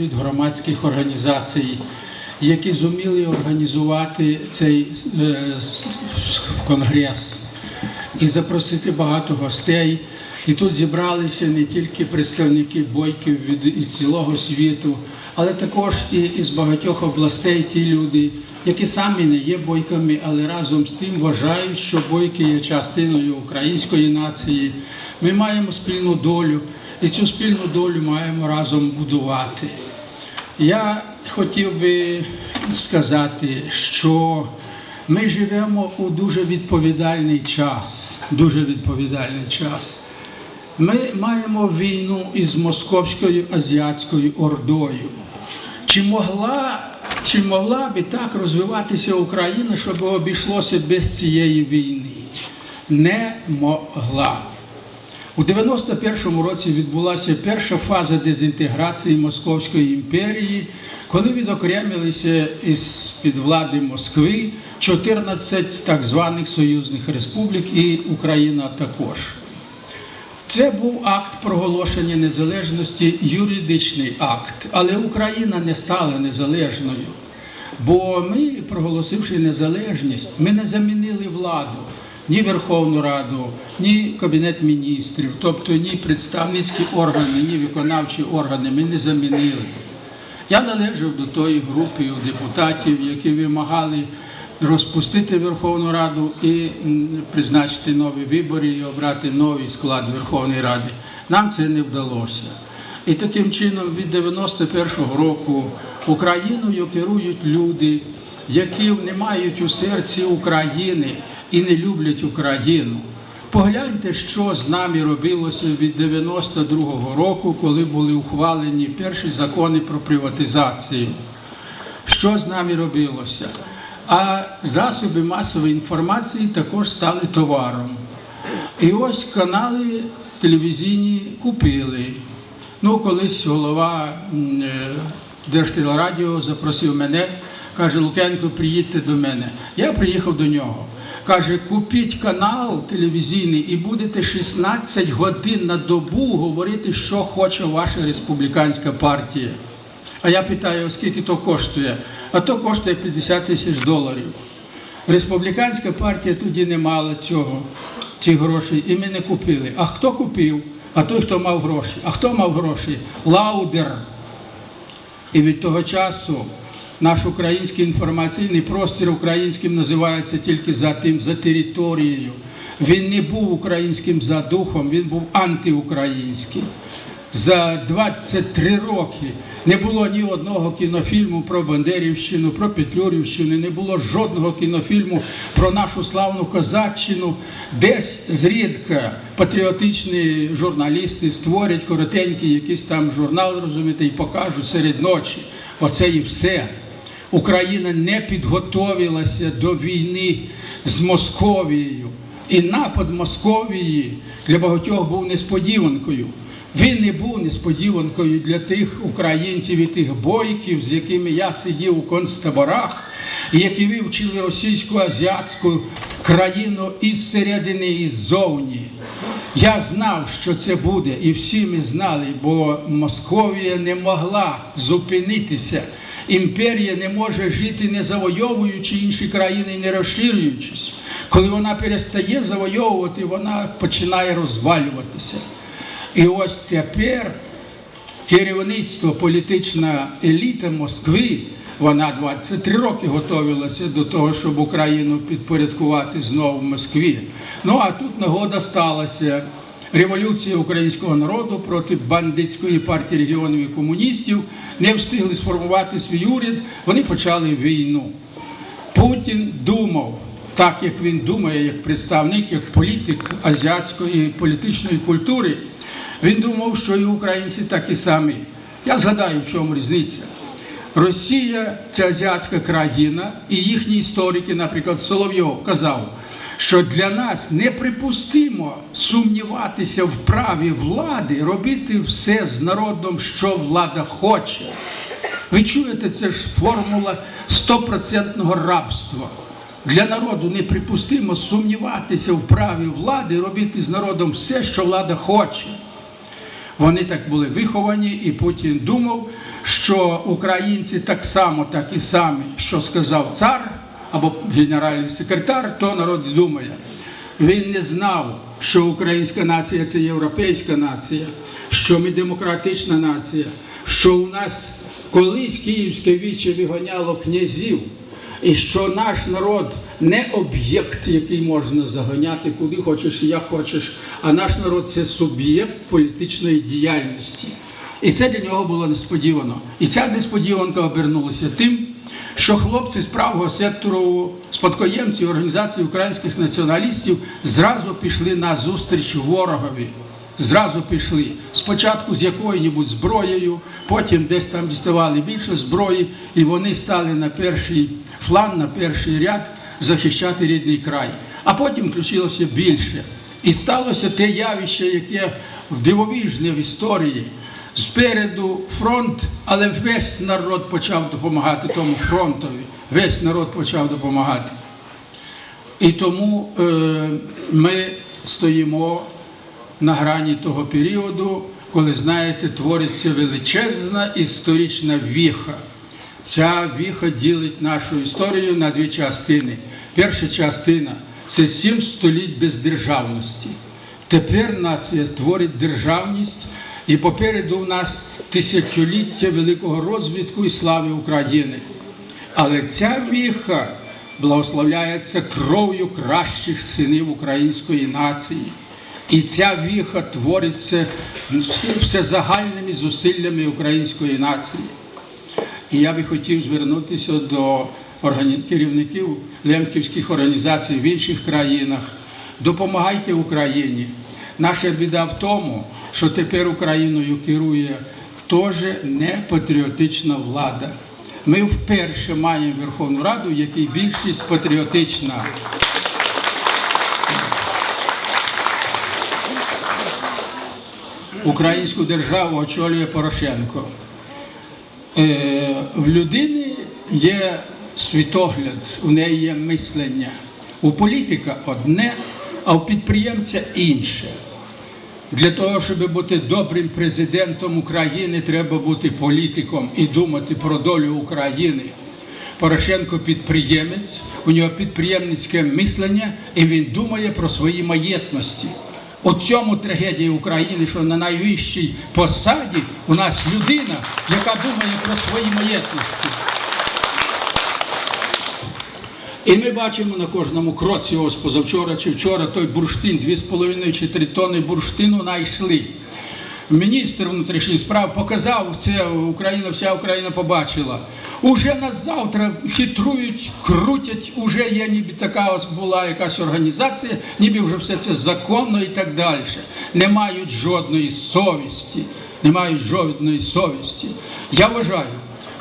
від громадських організацій, які зуміли організувати цей е, конгрес і запросити багато гостей. І тут зібралися не тільки представники бойків від із цілого світу, але також і із багатьох областей ті люди, які самі не є бойками, але разом з тим вважають, що бойки є частиною української нації. Ми маємо спільну долю, і цю спільну долю маємо разом будувати. Я хотів би сказати, що ми живемо у дуже відповідальний час, дуже відповідальний час. Ми маємо війну із московською азіатською ордою. Чи могла, чи могла би так розвиватися Україна, щоб обійшлося без цієї війни? Не могла. У 91-му році відбулася перша фаза дезінтеграції Московської імперії, коли відокремилися із під влади Москви 14 так званих союзних республік і Україна також. Це був акт проголошення незалежності, юридичний акт, але Україна не стала незалежною. Бо ми, проголосивши незалежність, ми не замінили владу, ні Верховну Раду, ні Кабінет міністрів, тобто ні представницькі органи, ні виконавчі органи ми не замінили. Я належав до тої групи депутатів, які вимагали розпустити Верховну Раду і призначити нові вибори і обрати новий склад Верховної Ради. Нам це не вдалося. І таким чином від 91-го року Україною керують люди, які не мають у серці України і не люблять Україну. Погляньте, що з нами робилося від 92-го року, коли були ухвалені перші закони про приватизацію. Що з нами робилося? А засоби масової інформації також стали товаром. І ось канали телевізійні купили. Ну, колись голова е, Держтелерадіо запросив мене, каже, Лукенко, приїдьте до мене. Я приїхав до нього. Каже, купіть канал телевізійний і будете 16 годин на добу говорити, що хоче ваша республіканська партія. А я питаю, скільки то коштує? А то коштує 50 тисяч доларів. Республіканська партія тоді не мала цього, цих грошей, і ми не купили. А хто купив? А той, хто мав гроші. А хто мав гроші? Лаудер. І від того часу наш український інформаційний простір українським називається тільки за тим, за територією. Він не був українським за духом, він був антиукраїнським. За 23 роки не було ні одного кінофільму про Бандерівщину, про Петлюрівщину, не було жодного кінофільму про нашу славну козаччину. Десь зрідка патріотичні журналісти створять коротенький якийсь там журнал, розумієте, і покажуть серед ночі. Оце і все. Україна не підготовилася до війни з Московією. І напад Московії для багатьох був несподіванкою. Він не був несподіванкою для тих українців і тих бойків, з якими я сидів у концтаборах, і які вивчили російську азіатську країну із середини і ззовні. Я знав, що це буде, і всі ми знали, бо Московія не могла зупинитися. Імперія не може жити не завойовуючи інші країни не розширюючись. Коли вона перестає завойовувати, вона починає розвалюватися. І ось тепер керівництво, політична еліта Москви, вона 23 роки готувалася до того, щоб Україну підпорядкувати знову в Москві. Ну а тут нагода сталася. Революція українського народу проти бандитської партії регіонів і комуністів не встигли сформувати свій уряд, вони почали війну. Путін думав, так як він думає, як представник, як політик азіатської політичної культури, він думав, що і українці такі самі. Я згадаю, в чому різниця. Росія це азіатська країна, і їхні історики, наприклад, Соловйов казав, що для нас неприпустимо сумніватися в праві влади, робити все з народом, що влада хоче. Ви чуєте, це ж формула стопроцентного рабства. Для народу неприпустимо сумніватися в праві влади, робити з народом все, що влада хоче. Вони так були виховані, і Путін думав, що українці так само, так і самі, що сказав цар або генеральний секретар, то народ думає. Він не знав, що українська нація це європейська нація, що ми демократична нація, що у нас колись київське віче вигоняло князів, і що наш народ не об'єкт, який можна заганяти куди хочеш як хочеш, а наш народ це суб'єкт політичної діяльності. І це для нього було несподівано. І ця несподіванка обернулася тим, що хлопці з правого сектору, спадкоємці організації українських націоналістів зразу пішли на зустріч ворогові. Зразу пішли. Спочатку з якою-небудь зброєю, потім десь там діставали більше зброї, і вони стали на перший флан, на перший ряд захищати рідний край. А потім включилося більше. І сталося те явище, яке дивовижне в історії. Спереду фронт, але весь народ почав допомагати тому фронтові. Весь народ почав допомагати. І тому е, ми стоїмо на грані того періоду, коли, знаєте, твориться величезна історична віха. Ця віха ділить нашу історію на дві частини. Перша частина це сім століть бездержавності. Тепер нація творить державність, і попереду у нас тисячоліття великого розвитку і слави України. Але ця віха благословляється кров'ю кращих синів української нації. І ця віха твориться всезагальними зусиллями української нації. І я би хотів звернутися до керівників лемківських організацій в інших країнах. Допомагайте Україні. Наша біда в тому, що тепер Україною керує теж не патріотична влада. Ми вперше маємо Верховну Раду, в якій більшість патріотична. Українську державу очолює Порошенко. Е, в людини є світогляд, у неї є мислення. У політика одне, а у підприємця інше. Для того, щоб бути добрим президентом України, треба бути політиком і думати про долю України. Порошенко підприємець, у нього підприємницьке мислення, і він думає про свої маєтності. У цьому трагедія України, що на найвищій посаді у нас людина, яка думає про свої маєтності. І ми бачимо на кожному кроці, ось позавчора чи вчора, той бурштин, 2,5 чи 3 тонни бурштину знайшли. Міністр внутрішніх справ показав це, Україна, вся Україна побачила. Уже на завтра хитрують, крутять, уже є ніби така ось була якась організація, ніби вже все це законно і так далі. Не мають жодної совісті, не мають жодної совісті. Я вважаю,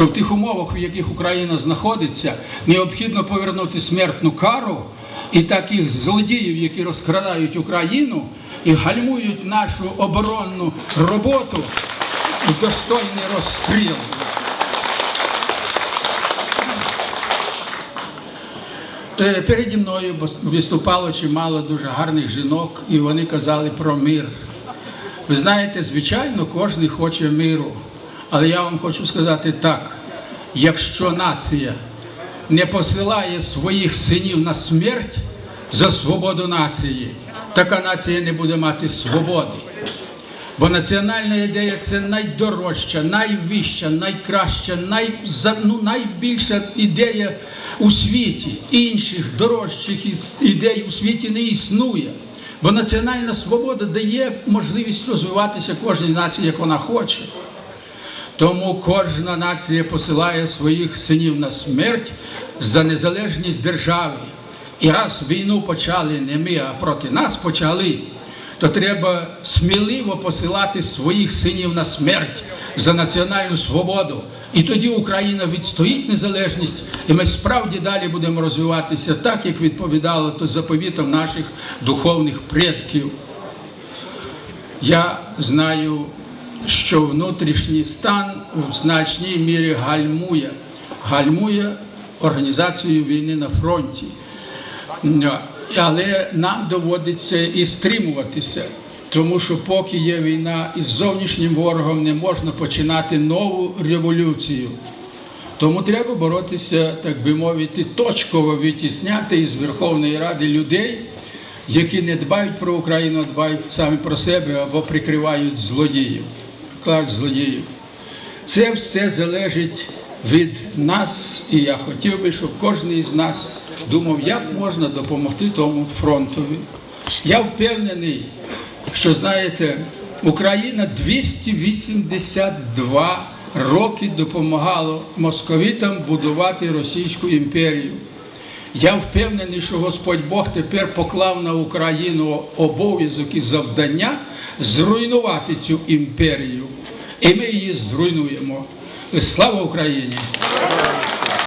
що в тих умовах, в яких Україна знаходиться, необхідно повернути смертну кару і таких злодіїв, які розкрадають Україну і гальмують нашу оборонну роботу, і достойний розстріл. Е, Переді мною виступало чимало дуже гарних жінок, і вони казали про мир. Ви знаєте, звичайно, кожен хоче миру. Але я вам хочу сказати так: якщо нація не посилає своїх синів на смерть за свободу нації, така нація не буде мати свободи. Бо національна ідея це найдорожча, найвища, найкраща, най, ну, найбільша ідея у світі. Інших дорожчих ідей у світі не існує. Бо національна свобода дає можливість розвиватися кожній нації, як вона хоче. Тому кожна нація посилає своїх синів на смерть за незалежність держави. І раз війну почали не ми, а проти нас почали, то треба сміливо посилати своїх синів на смерть за національну свободу. І тоді Україна відстоїть незалежність, і ми справді далі будемо розвиватися так, як відповідало то заповітам наших духовних предків. Я знаю, що внутрішній стан в значній мірі гальмує, гальмує організацію війни на фронті. Але нам доводиться і стримуватися. Тому що поки є війна із зовнішнім ворогом не можна починати нову революцію. Тому треба боротися, так би мовити, точково відтісняти із Верховної Ради людей, які не дбають про Україну, а дбають самі про себе або прикривають злодіїв, клас злодіїв. Це все залежить від нас, і я хотів би, щоб кожен із нас думав, як можна допомогти тому фронтові. Я впевнений, що знаєте, Україна 282 роки допомагала московитам будувати Російську імперію. Я впевнений, що Господь Бог тепер поклав на Україну обов'язок і завдання зруйнувати цю імперію. І ми її зруйнуємо. Слава Україні!